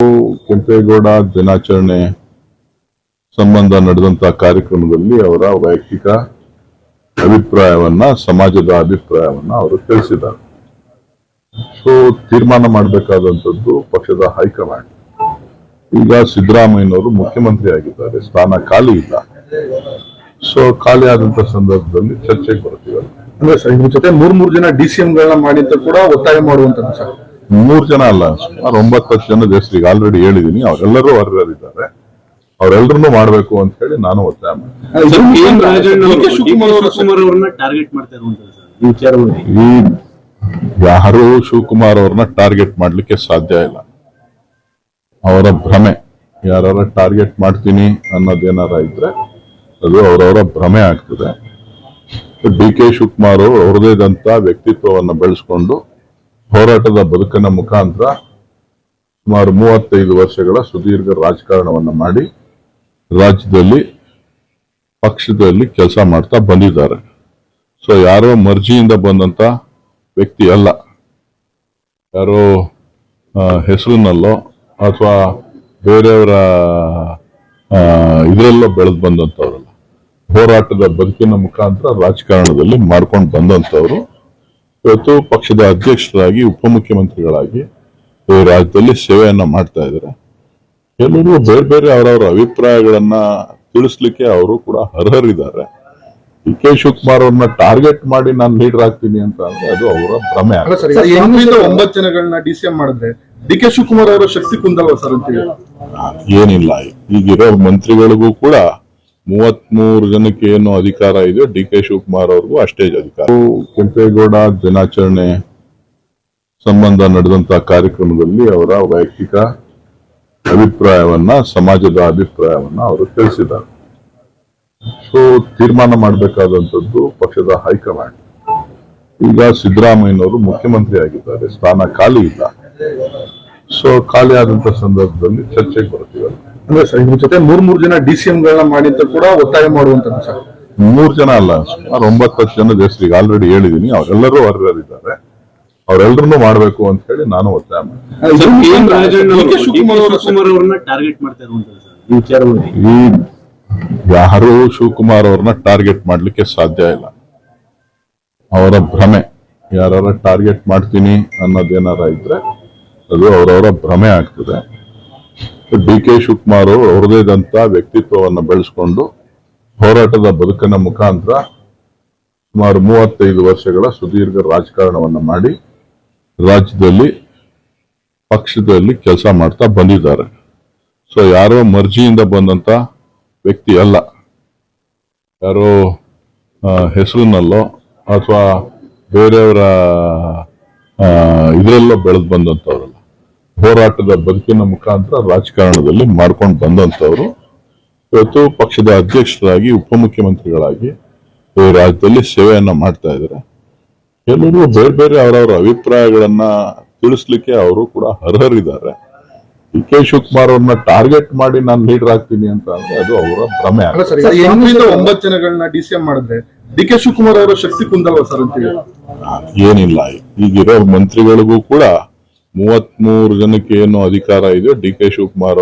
ಕೆಂಪೇಗೌಡ ದಿನಾಚರಣೆ ಸಂಬಂಧ ನಡೆದಂತ ಕಾರ್ಯಕ್ರಮದಲ್ಲಿ ಅವರ ವೈಯಕ್ತಿಕ ಅಭಿಪ್ರಾಯವನ್ನ, ಸಮಾಜದ ಅಭಿಪ್ರಾಯವನ್ನ ಅವರು ತಿಳಿಸಿದ್ದಾರೆ. ಸೊ ತೀರ್ಮಾನ ಮಾಡಬೇಕಾದಂಥದ್ದು ಪಕ್ಷದ ಹೈಕಮಾಂಡ್. ಈಗ ಸಿದ್ದರಾಮಯ್ಯನವರು ಮುಖ್ಯಮಂತ್ರಿ ಆಗಿದ್ದಾರೆ, ಸ್ಥಾನ ಖಾಲಿ ಇಲ್ಲ. ಸೊ ಖಾಲಿ ಆದಂತ ಸಂದರ್ಭದಲ್ಲಿ ಚರ್ಚೆಗೆ ಬರ್ತೀವಲ್ಲ ಅಂದ್ರೆ ಸರ್ ಇದ್ರ ಜೊತೆ ಮೂರ್ ಮೂರ್ ಜನ ಡಿ ಸಿ ಮಾಡಿ ಅಂತ ಕೂಡ ಒತ್ತಾಯ ಮಾಡುವಂತ ಮೂರ್ ಜನ ಅಲ್ಲ ಸುಮಾರು ಒಂಬತ್ತು ಹತ್ತು ಜನ ದೇಶರಿಗೆ ಆಲ್ರೆಡಿ ಹೇಳಿದೀನಿ. ಅವರೆಲ್ಲರೂ ಅರ್ಹರಿದ್ದಾರೆ ಅವರೆಲ್ಲರನ್ನೂ ಮಾಡಬೇಕು ಅಂತ ಹೇಳಿ ನಾನು ಒತ್ತಾಯ ಮಾಡ್ತೀನಿ. ಈ ಯಾರು ಶಿವಕುಮಾರ್ ಅವ್ರನ್ನ ಟಾರ್ಗೆಟ್ ಮಾಡ್ಲಿಕ್ಕೆ ಸಾಧ್ಯ ಇಲ್ಲ. ಅವರ ಭ್ರಮೆ. ಯಾರ ಟಾರ್ಗೆಟ್ ಮಾಡ್ತೀನಿ ಅನ್ನೋದೇನಾರ ಇದ್ರೆ ಅದು ಅವರವರ ಭ್ರಮೆ ಆಗ್ತದೆ. ಡಿ ಕೆ ಶಿವಕುಮಾರ್ ಅವರು ಅವ್ರದೇದಂತ ವ್ಯಕ್ತಿತ್ವವನ್ನು ಬೆಳೆಸ್ಕೊಂಡು ಹೋರಾಟದ ಬದುಕಿನ ಮುಖಾಂತರ ಸುಮಾರು ಮೂವತ್ತೈದು ವರ್ಷಗಳ ಸುದೀರ್ಘ ರಾಜಕಾರಣವನ್ನು ಮಾಡಿ ರಾಜ್ಯದಲ್ಲಿ, ಪಕ್ಷದಲ್ಲಿ ಕೆಲಸ ಮಾಡ್ತಾ ಬಂದಿದ್ದಾರೆ. ಸೊ ಯಾರೋ ಮರ್ಜಿಯಿಂದ ಬಂದಂತ ವ್ಯಕ್ತಿ ಅಲ್ಲ. ಯಾರೋ ಹೆಸರಿನಲ್ಲೋ ಅಥವಾ ಬೇರೆಯವರ ಇದರಲ್ಲೋ ಬೆಳೆದು ಬಂದಂಥವ್ರಲ್ಲ ಹೋರಾಟದ ಬದುಕಿನ ಮುಖಾಂತರ ರಾಜಕಾರಣದಲ್ಲಿ ಮಾಡ್ಕೊಂಡು ಬಂದಂಥವ್ರು ಇವತ್ತು ಪಕ್ಷದ ಅಧ್ಯಕ್ಷರಾಗಿ ಉಪಮುಖ್ಯಮಂತ್ರಿಗಳಾಗಿ ಈ ರಾಜ್ಯದಲ್ಲಿ ಸೇವೆಯನ್ನ ಮಾಡ್ತಾ ಇದ್ದಾರೆ. ಎಲ್ಲರೂ ಬೇರೆ ಬೇರೆ ಅವರವರ ಅಭಿಪ್ರಾಯಗಳನ್ನ ತಿಳಿಸ್ಲಿಕ್ಕೆ ಅವರು ಕೂಡ ಅರ್ಹರಿದ್ದಾರೆ. ಡಿ ಕೆ ಶಿವಕುಮಾರ್ ಅವ್ರನ್ನ ಟಾರ್ಗೆಟ್ ಮಾಡಿ ನಾನು ಲೀಡರ್ ಆಗ್ತೀನಿ ಅಂತ ಅಂದ್ರೆ ಅದು ಅವರ ಭ್ರಮೆ ಒಂಬತ್ತು ಜನಗಳನ್ನ ಡಿ ಸಿ ಎಂ ಮಾಡಿದ್ರೆ ಡಿ ಕೆ ಶಿವಕುಮಾರ್ ಅವರ ಶಕ್ತಿ ಕುಂದಲ್ವ ಸರ್ ಅಂತ ಏನಿಲ್ಲ ಈಗಿರೋ ಮಂತ್ರಿಗಳಿಗೂ ಕೂಡ ಮೂವತ್ಮೂರು ಜನಕ್ಕೆ ಏನು ಅಧಿಕಾರ ಇದೆ ಡಿ ಕೆ ಶಿವಕುಮಾರ್ ಅವ್ರಿಗೂ ಅಷ್ಟೇ ಅಧಿಕಾರ. ಕೆಂಪೇಗೌಡ ದಿನಾಚರಣೆ ಸಂಬಂಧ ನಡೆದಂತ ಕಾರ್ಯಕ್ರಮದಲ್ಲಿ ಅವರ ವೈಯಕ್ತಿಕ ಅಭಿಪ್ರಾಯವನ್ನ, ಸಮಾಜದ ಅಭಿಪ್ರಾಯವನ್ನ ಅವರು ತಿಳಿಸಿದ್ದಾರೆ. ಸೊ ತೀರ್ಮಾನ ಮಾಡಬೇಕಾದಂಥದ್ದು ಪಕ್ಷದ ಹೈಕಮಾಂಡ್. ಈಗ ಸಿದ್ದರಾಮಯ್ಯನವರು ಮುಖ್ಯಮಂತ್ರಿ ಆಗಿದ್ದಾರೆ, ಸ್ಥಾನ ಖಾಲಿ ಇಲ್ಲ. ಸೊ ಖಾಲಿ ಆದಂತ ಸಂದರ್ಭದಲ್ಲಿ ಚರ್ಚೆಗೆ ಬರ್ತೀವಲ್ಲ ಅಂದ್ರೆ ಸರ್ ಇದ್ರ ಜೊತೆ ಮೂರ್ ಮೂರ್ ಜನ ಡಿ ಸಿ ಗಳನ್ನ ಮಾಡಿ ಅಂತ ಕೂಡ ಒತ್ತಾಯ ಮಾಡುವಂತದ್ದು ಸರ್. ಮೂರ್ ಜನ ಅಲ್ಲ ಸುಮಾರು ಒಂಬತ್ತು ಹತ್ತು ಜನ ಹೆಸರಿಗೆ ಆಲ್ರೆಡಿ ಹೇಳಿದೀನಿ. ಅವರೆಲ್ಲರೂ ಅರ್ಹರಿದ್ದಾರೆ ಅವರೆಲ್ಲರನ್ನೂ ಮಾಡಬೇಕು ಅಂತ ಹೇಳಿ ನಾನು ಒತ್ತಾಯ ಈ ಯಾರು ಶಿವಕುಮಾರ್ ಅವ್ರನ್ನ ಟಾರ್ಗೆಟ್ ಮಾಡ್ಲಿಕ್ಕೆ ಸಾಧ್ಯ ಇಲ್ಲ. ಅವರ ಭ್ರಮೆ. ಯಾರ ಟಾರ್ಗೆಟ್ ಮಾಡ್ತೀನಿ ಅನ್ನೋದೇನಾರ ಇದ್ರೆ ಅದು ಅವರವರ ಭ್ರಮೆ ಆಗ್ತದೆ. ಡಿ ಕೆ ಶಿವಕುಮಾರ್ ಅವರು ಅವ್ರದೇದಂತ ವ್ಯಕ್ತಿತ್ವವನ್ನು ಬೆಳೆಸ್ಕೊಂಡು ಹೋರಾಟದ ಬದುಕಿನ ಮುಖಾಂತರ ಸುಮಾರು ಮೂವತ್ತೈದು ವರ್ಷಗಳ ಸುದೀರ್ಘ ರಾಜಕಾರಣವನ್ನು ಮಾಡಿ ರಾಜ್ಯದಲ್ಲಿ, ಪಕ್ಷದಲ್ಲಿ ಕೆಲಸ ಮಾಡ್ತಾ ಬಂದಿದ್ದಾರೆ. ಸೊ ಯಾರೋ ಮರ್ಜಿಯಿಂದ ಬಂದಂತ ವ್ಯಕ್ತಿ ಅಲ್ಲ. ಯಾರೋ ಹೆಸರಿನಲ್ಲೋ ಅಥವಾ ಬೇರೆಯವರ ಇದರಲ್ಲೋ ಬೆಳೆದು ಬಂದಂಥವ್ರಲ್ಲ ಹೋರಾಟದ ಬದುಕಿನ ಮುಖಾಂತರ ರಾಜಕಾರಣದಲ್ಲಿ ಮಾಡ್ಕೊಂಡು ಬಂದಂಥವ್ರು. ಇವತ್ತು ಪಕ್ಷದ ಅಧ್ಯಕ್ಷರಾಗಿ ಉಪಮುಖ್ಯಮಂತ್ರಿಗಳಾಗಿ ಈ ರಾಜ್ಯದಲ್ಲಿ ಸೇವೆಯನ್ನ ಮಾಡ್ತಾ ಇದ್ದಾರೆ. ಎಲ್ಲರೂ ಬೇರೆ ಬೇರೆ ಅವರವರ ಅಭಿಪ್ರಾಯಗಳನ್ನ ತಿಳಿಸ್ಲಿಕ್ಕೆ ಅವರು ಕೂಡ ಅರ್ಹರಿದ್ದಾರೆ. ಡಿ ಕೆ ಶಿವಕುಮಾರ್ ಅವ್ರನ್ನ ಟಾರ್ಗೆಟ್ ಮಾಡಿ ನಾನು ಲೀಡರ್ ಆಗ್ತೀನಿ ಅಂತ ಅಂದ್ರೆ ಅದು ಅವರ ಭ್ರಮೆ ಒಂಬತ್ತು ಜನಗಳನ್ನ ಡಿ ಸಿ ಎಂ ಮಾಡಿದ್ರೆ ಡಿ ಕೆ ಶಿವಕುಮಾರ್ ಅವರ ಶಕ್ತಿ ಕುಂದಲ್ವಾ ಸರ್ ಅಂತ ಏನಿಲ್ಲ ಈಗಿರೋ ಮಂತ್ರಿಗಳಿಗೂ ಕೂಡ ಮೂವತ್ಮೂರು ಜನಕ್ಕೆ ಏನು ಅಧಿಕಾರ ಇದೆ ಡಿ ಕೆ ಶಿವಕುಮಾರ್